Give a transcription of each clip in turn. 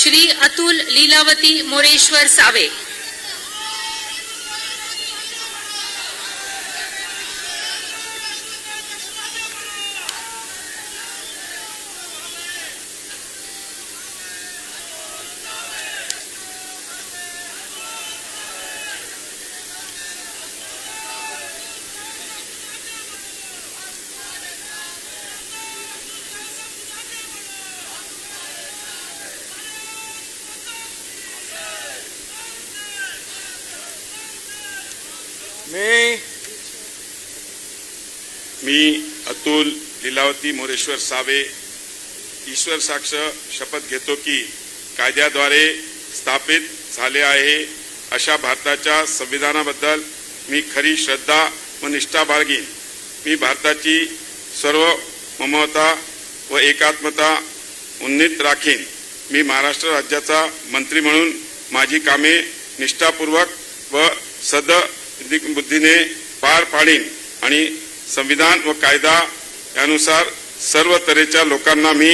श्री अतुल लीलावती मोरेश्वर सावे. मी मी अतुल लीलावती मोरेश्वर सावे ईश्वर साक्ष शपथ घेतो की कायद्याद्वारे स्थापित झाले आहे अशा भारताच्या संविधानाबद्दल मी खरी श्रद्धा व निष्ठा बाळगीन. मी भारताची सर्व ममता व एकात्मता उन्नीत राखीन. मी महाराष्ट्र राज्याचा मंत्री म्हणून माझी कामे निष्ठापूर्वक व सद बुद्धीने पार पाडीन आणि संविधान व कायदा यानुसार सर्व तऱ्हेच्या लोकांना मी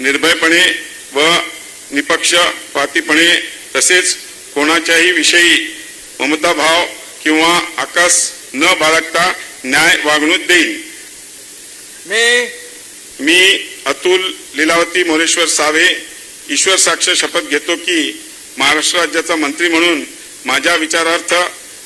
निर्भयपणे व निपक्षपातीपणे तसेच कोणाच्याही विषयी ममताभाव किंवा आकाश न बाळगता न्याय वागणूक देईन. मी मी अतुल लीलावती मोरेश्वर सावे ईश्वर साक्ष शपथ घेतो की महाराष्ट्र राज्याचा मंत्री म्हणून माझ्या विचारार्थ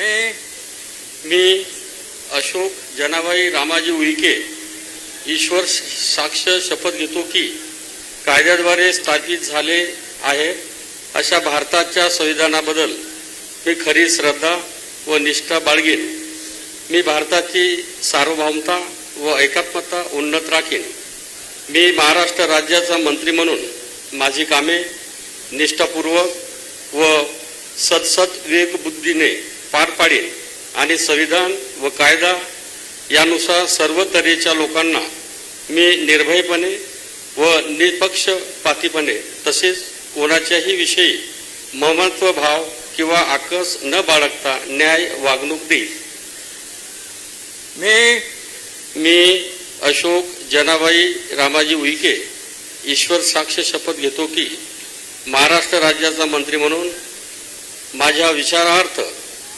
हे मी अशोक जनाबाई रामाजी उईके ईश्वर साक्ष शपथ घेतो की कायद्याद्वारे स्थापित झाले आहे अशा भारताच्या संविधानाबद्दल मी खरी श्रद्धा व निष्ठा बाळगीन. मी भारताची सार्वभौमता व एकात्मता उन्नत राखेन. मी महाराष्ट्र राज्याचा मंत्री म्हणून माझी कामे निष्ठापूर्वक व सदसद विवेकबुद्धीने पार पाडेन आणि संविधान व कायदा यानुसार सर्व तऱ्हेच्या लोकांना मी निर्भयपणे व निपक्षपातीपणे तसेच कोणाच्याही विषयी ममत्व भाव किंवा आकस न बाळगता न्याय वागणूक देईल. मी मी अशोक जनाबाई रामाजी उईके ईश्वर साक्ष शपथ घेतो की महाराष्ट्र राज्याचा मंत्री म्हणून माझ्या विचारार्थ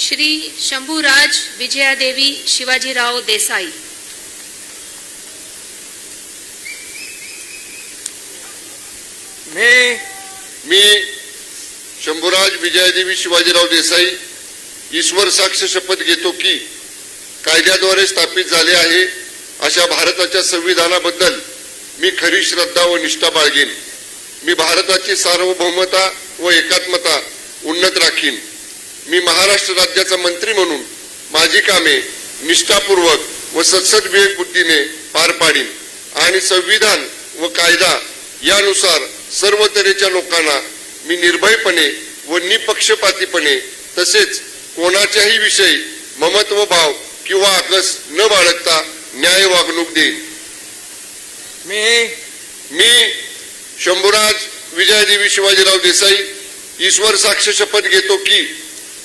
श्री शंभूराज विजयादेवी शिवाजीराव देसाई। मी मी शंभूराज विजयादेवी शिवाजीराव देसाई ईश्वर साक्ष शपथ घेतो की कायद्याद्वारे स्थापित झाले आहे अशा भारताच्या संविधानाबद्दल मी खरी श्रद्धा व निष्ठा बाळगेन. मी भारताची सार्वभौमता व एकात्मता उन्नत राखीन. मी महाराष्ट्र राज्याचा मंत्री म्हणून माझी कामे निष्ठापूर्वक व सत्सद विवेक बुद्धीने पार पाडीन आणि संविधान व कायदा यानुसार सर्व तऱ्हेच्या लोकांना मी निर्भयपणे व निपक्षपातीपणे तसेच कोणाच्याही विषयी ममत्व भाव किंवा आकस न बाळगता न्याय वागणूक देईन. मी मी शंभूराज विजयदेवी शिवाजीराव देसाई ईश्वर साक्ष शपथ घेतो की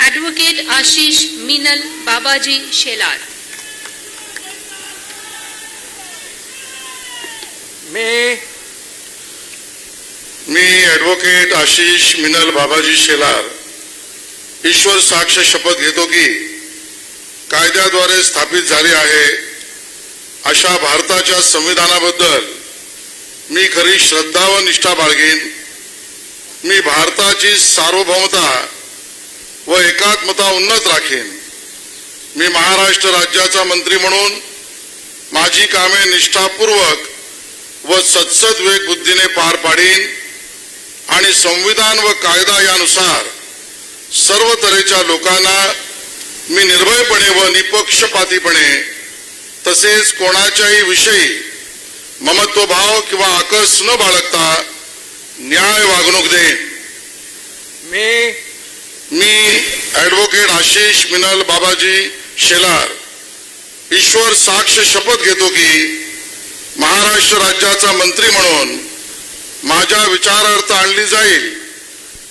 ॲडव्होकेट आशिष मिनल बाबाजी शेलार मी मी ॲडव्होकेट आशिष मिनल बाबाजी शेलार ईश्वर साक्ष शपथ घेतो की कायद्याद्वारे स्थापित झाले आहे. अशा भारताच्या संविधानाबद्दल मी खरी श्रद्धा व निष्ठा बाळगेन. मी भारताची सार्वभौमता व एकात्मता उन्नत राखेन. मी महाराष्ट्र राज्याचा मंत्री म्हणून माझी कामे निष्ठापूर्वक व सत्सद्वेग बुद्धीने पार पाडीन आणि संविधान व कायदा यानुसार सर्व तऱ्हेच्या लोकांना मी निर्भयपणे व निपक्षपातीपणे तसेच कोणाच्याही विषयी ममत्वभाव किंवा आकस न बाळगता न्याय वागणूक देईन. मी मी ॲडव्होकेट आशिष मिनल बाबाजी शेलार. ईश्वर साक्ष शपथ घेतो की महाराष्ट्र राज्याचा मंत्री म्हणून माझ्या विचारार्थ आणली जाईल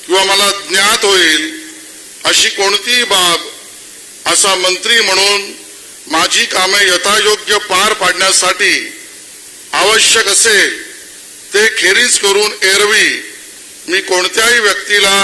किंवा मला ज्ञात होईल अशी कोणतीही बाब असा मंत्री म्हणून माझी कामे यथायोग्य पार पाडण्यासाठी आवश्यक असेल ते खेरीज करून एरवी मी कोणत्याही व्यक्तीला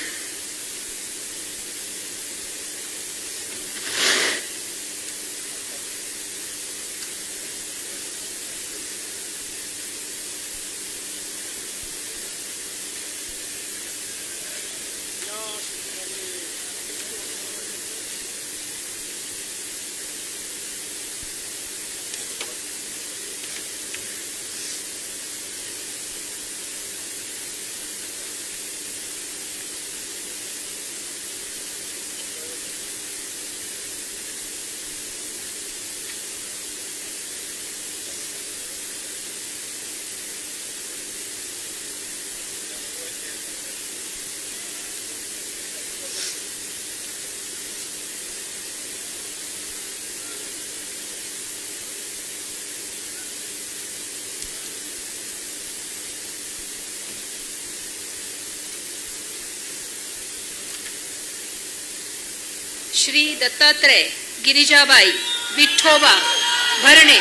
श्री दत्तात्रय गिरिजाबाई विठ्ठोबा भरणे.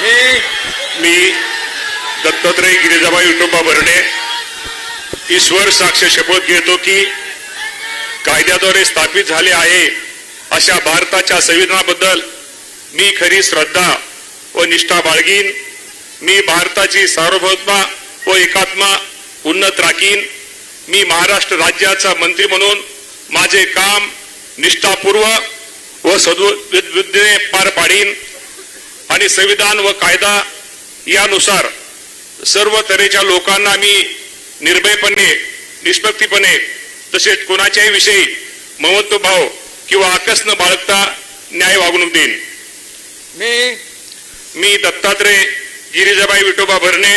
मी मी दत्तात्रय गिरिजाबाई विठोबा भरणे ईश्वर साक्ष शपथ घेतो की कायद्याद्वारे स्थापित झाले आहे अशा भारताच्या संविधानाबद्दल मी खरी श्रद्धा व निष्ठा बाळगीन. मी भारताची सार्वभौमता व एकात्मा उन्नत राखीन. मी महाराष्ट्र राज्याचा मंत्री म्हणून माझे काम निष्ठापूर्वक व सद्बुद्धीने पार पाडीन आणि संविधान व कायदा यानुसार सर्व तऱ्हेच्या लोकांना मी निर्भयपणे निष्पक्षीपणे तसेच कोणाच्याही विषयी ममत्वभाव किंवा आकस न बाळगता न्याय वागणूक देईन. मी मी दत्तात्रय गिरिजाबाई विठोबा भरणे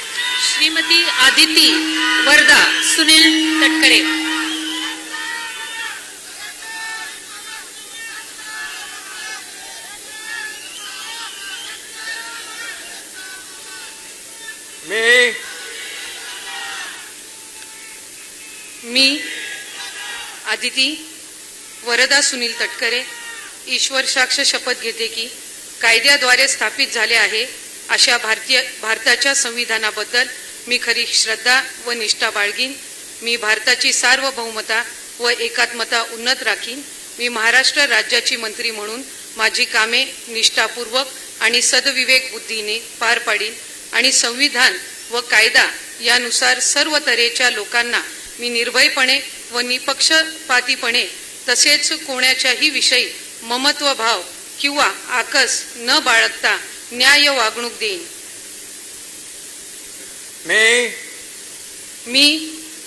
श्रीमती आदिती वर्धा सुनील तटकरे. मी? मी आदिती वरदा सुनील तटकरे ईश्वर साक्ष शपथ घेते की कायद्याद्वारे स्थापित झाले आहे अशा भारतीय भारताच्या संविधानाबद्दल मी खरी श्रद्धा व निष्ठा बाळगीन. मी भारताची सार्वभौमता व एकात्मता उन्नत राखीन. मी महाराष्ट्र राज्याची मंत्री म्हणून माझी कामे निष्ठापूर्वक आणि सदविवेक बुद्धीने पार पाडीन आणि संविधान व कायदा यानुसार सर्व तऱ्हेच्या लोकांना मी निर्भयपणे व निपक्षपातीपणे तसेच कोणाच्याही विषयी ममत्व भाव किंवा आकस न बाळगता न्याय वागणूक देईन. मी? मी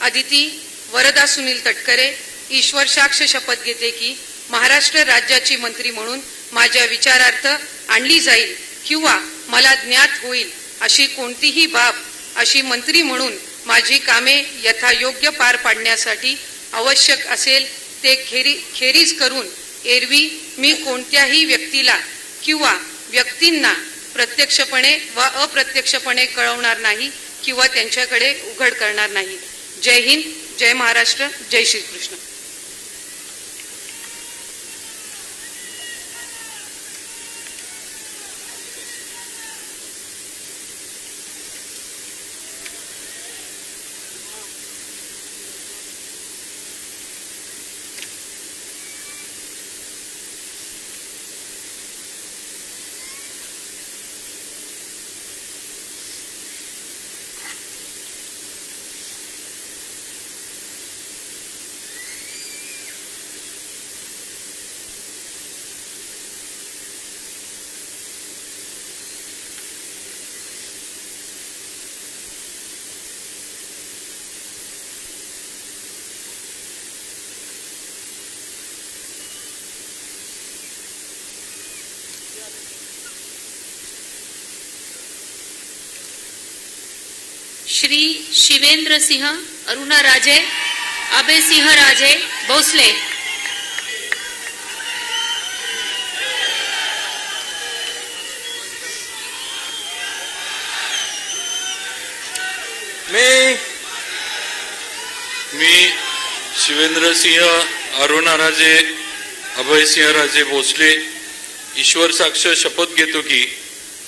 अदिती वरदा सुनील तटकरे ईश्वर साक्ष शपथ घेते की महाराष्ट्र राज्याची मंत्री म्हणून माझ्या विचारार्थ आणली जाईल किंवा मला ज्ञात होईल अशी कोणतीही बाब अशी मंत्री म्हणून माझी कामे यथायोग्य पार पाडण्यासाठी आवश्यक असेल ते खेरी खेरीज करून एरवी मी कोणत्याही व्यक्तीला किंवा व्यक्तींना प्रत्यक्षपणे व अप्रत्यक्षपणे कळवणार नाही किंवा त्यांच्याकडे उघड करणार नाही. जय हिंद जय महाराष्ट्र जय श्रीकृष्ण. श्री शिवेंद्र सिंह, अरुणा राजे, अभय सिंह राजे, भोसले। मी मी अभय सिंह राजे भोसले, ईश्वर साक्ष शपथ घेतो की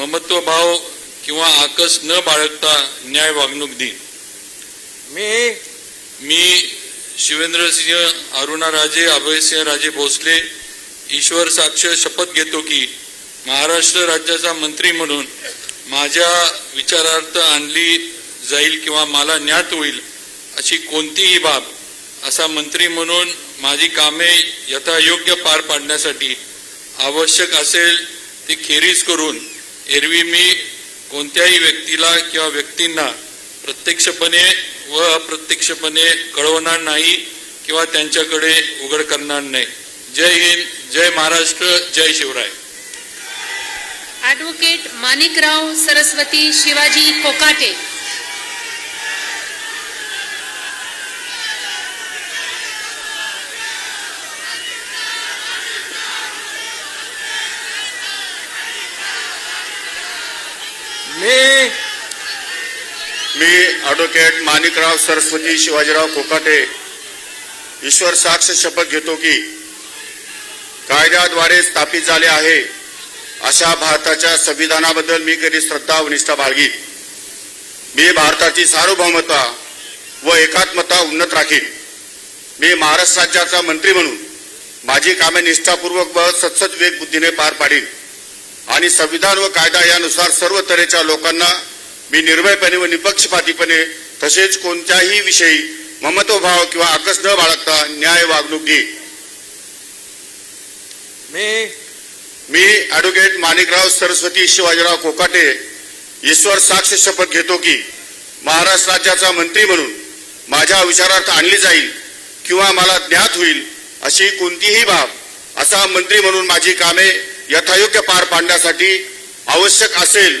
ममत्वभाव किंवा आकस न बाळगता न्याय वागणूक देईन मी मी शिवेंद्रसिंह अरुणाराजे अभयसिंह राजे भोसले ईश्वर साक्ष शपथ घेतो की महाराष्ट्र राज्याचा मंत्री म्हणून माझ्या विचारार्थ आणली जाईल किंवा मला ज्ञात होईल अशी कोणतीही बाब असा मंत्री म्हणून माझी कामे यथायोग्य पार पाडण्यासाठी आवश्यक असेल ती खेरीज करून एरवी मी कोणत्याही व्यक्तीला किंवा व्यक्तींना प्रत्यक्षपणे व अप्रत्यक्षपणे कळवणार नाही किंवा त्यांच्याकडे उघड करणार नाही. जय हिंद जय महाराष्ट्र जय शिवराय. ॲडव्होकेट माणिकराव सरस्वती शिवाजी कोकाटे मी मी ॲडव्होकेट माणिकराव सरस्वती शिवाजीराव कोकाटे ईश्वर साक्ष शपथ घेतो की कायद्याद्वारे स्थापित झाले आहे अशा भारताच्या संविधानाबद्दल मी कधी श्रद्धा व निष्ठा बाळगी मी भारताची सार्वभौमता व एकात्मता उन्नत राखीन. मी महाराष्ट्र राज्याचा मंत्री म्हणून माझी कामे निष्ठापूर्वक व सत्सद वेग बुद्धीने पार पाडीन. आणि संविधान व कायदा यानुसार सर्व तऱ्हेच्या लोकांना मी निर्भयपणे व निपक्षपातीपणे तसेच कोणत्याही विषयी ममत्वभाव किंवा आकस न बाळगता न्याय वागणूक देईन मी मी ॲडव्होकेट माणिकराव सरस्वती शिवाजीराव कोकाटे ईश्वर साक्ष शपथ घेतो की महाराष्ट्र राज्याचा मंत्री म्हणून माझ्या विचारार्थ आणली जाईल किंवा मला ज्ञात होईल अशी कोणतीही बाब असा मंत्री म्हणून माझी कामे यथायोग्य पार पाडण्यासाठी आवश्यक असेल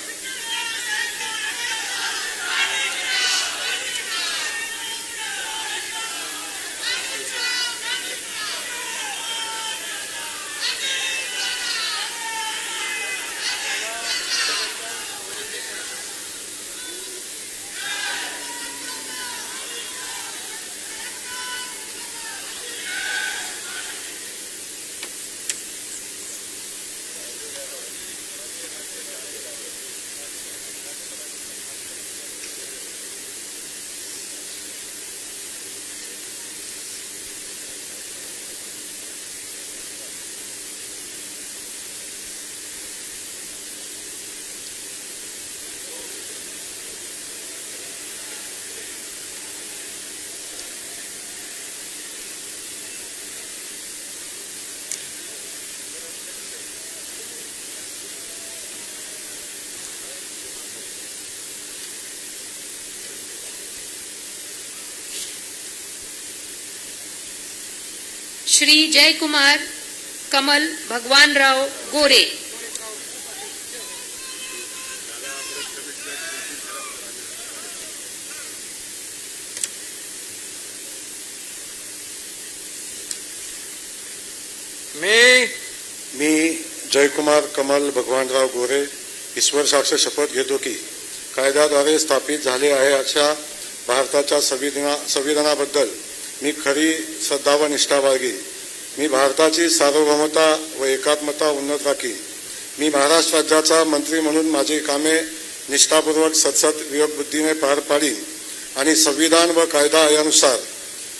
श्री जयकुमार कमल भगवानराव गोरे। मी मी जयकुमार कमल भगवानराव गोरे ईश्वर साक्ष शपथ घेतो की स्थापित अशा भारताच्या संविधाना संविधानाबद्दल मी खरी श्रद्धा व निष्ठा बाळगीन मी भारताची सार्वभौमता व एकात्मता उन्नत राखीन मी महाराष्ट्र राज्याचा मंत्री म्हणून माझी कामे निष्ठापूर्वक सतसत विवेकबुद्धीने पार पाडीन आणि संविधान व कायदा यानुसार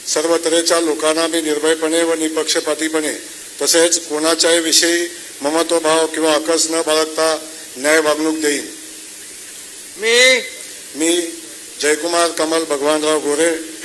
सर्व तऱ्हेच्या लोकांना मी निर्भयपणे व निपक्षपातीपणे तसेच कोणाच्याही विषयी ममत्वभाव किंवा आकस न बाळगता न्याय वागणूक देईन. मी मी जयकुमार कमल भगवानराव गोरे